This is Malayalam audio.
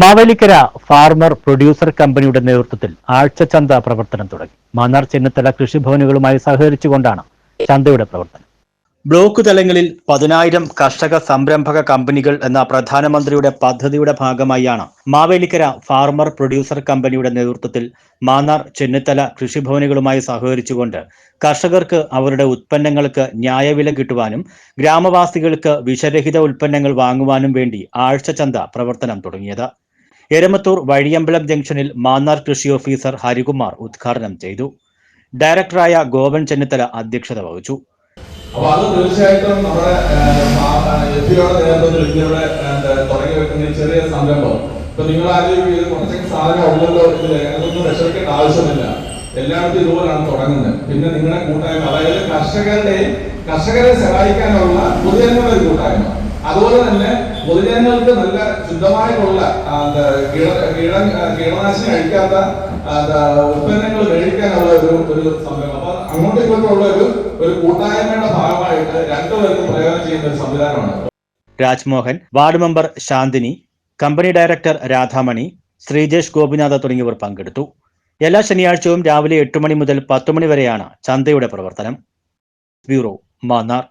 മാവേലിക്കര ഫാർമർ പ്രൊഡ്യൂസർ കമ്പനിയുടെ നേതൃത്വത്തിൽ ആഴ്ചചന്ത പ്രവർത്തനം തുടങ്ങി. മാന്നാർ ചെന്നിത്തല കൃഷിഭവനുകളുമായി സഹകരിച്ചുകൊണ്ടാണ് ചന്തയുടെ പ്രവർത്തനം. ബ്ലോക്ക് തലങ്ങളിൽ പതിനായിരം കർഷക സംരംഭക കമ്പനികൾ എന്ന പ്രധാനമന്ത്രിയുടെ പദ്ധതിയുടെ ഭാഗമായാണ് മാവേലിക്കര ഫാർമർ പ്രൊഡ്യൂസർ കമ്പനിയുടെ നേതൃത്വത്തിൽ മാന്നാർ ചെന്നിത്തല കൃഷിഭവനുകളുമായി സഹകരിച്ചുകൊണ്ട് കർഷകർക്ക് അവരുടെ ഉൽപ്പന്നങ്ങൾക്ക് ന്യായവില കിട്ടുവാനും ഗ്രാമവാസികൾക്ക് വിഷരഹിത ഉൽപ്പന്നങ്ങൾ വാങ്ങുവാനും വേണ്ടി ആഴ്ച ചന്ത പ്രവർത്തനം തുടങ്ങിയത്. എരമത്തൂർ വഴിയമ്പലം ജംഗ്ഷനിൽ മാന്നാർ കൃഷി ഓഫീസർ ഹരികുമാർ ഉദ്ഘാടനം ചെയ്തു. ഡയറക്ടറായ ഗോവൻ ചെന്നിത്തല അധ്യക്ഷത വഹിച്ചു. അപ്പൊ അത് തീർച്ചയായിട്ടും നമ്മുടെ എഫിയുടെ നേതൃത്വത്തിൽ ഇന്ത്യയുടെ തുടങ്ങി വെക്കുന്ന ചെറിയ സംരംഭം. ഇപ്പൊ നിങ്ങൾ ആരും ഇത് കുറച്ചൊക്കെ സാധനം ഉള്ളല്ലോ ഇതിൽ അതൊന്നും വിഷമിക്കേണ്ട ആവശ്യമില്ല എല്ലായിടത്തും ഇതുപോലാണ് തുടങ്ങുന്നത്. പിന്നെ നിങ്ങളുടെ കൂട്ടായ്മ അതായത് കർഷകരുടെയും കർഷകരെ സഹായിക്കാനുള്ള പൊതുജനങ്ങളുടെ ഒരു കൂട്ടായ്മ. അതുപോലെ തന്നെ പൊതുജനങ്ങൾക്ക് നല്ല കീട കീടനാശിനി എന്താ, ഉൽപ്പന്നങ്ങൾ മേടിക്കാനുള്ള ഒരു ഒരു സംരംഭം. അപ്പൊ അങ്ങോട്ടും ഇങ്ങോട്ടുള്ള ഒരു ഒരു കൂട്ടായ്മയുടെ ഭാഗമായിട്ട് രണ്ടുപേർക്കും പ്രയോജനം ചെയ്യുന്ന ഒരു സംവിധാനമാണ്. Rajmohan ward member Shanthini company director Radhamani Sreejesh Gopinatha തുടങ്ങിയവർ പങ്കെടുത്തു. എല്ലാ ശനിയാഴ്ചയും രാവിലെ എട്ട് മണി മുതൽ പത്ത് മണി വരെയാണ് ചന്തയുടെ പ്രവർത്തനം. ബ്യൂറോ മാന്നാർ.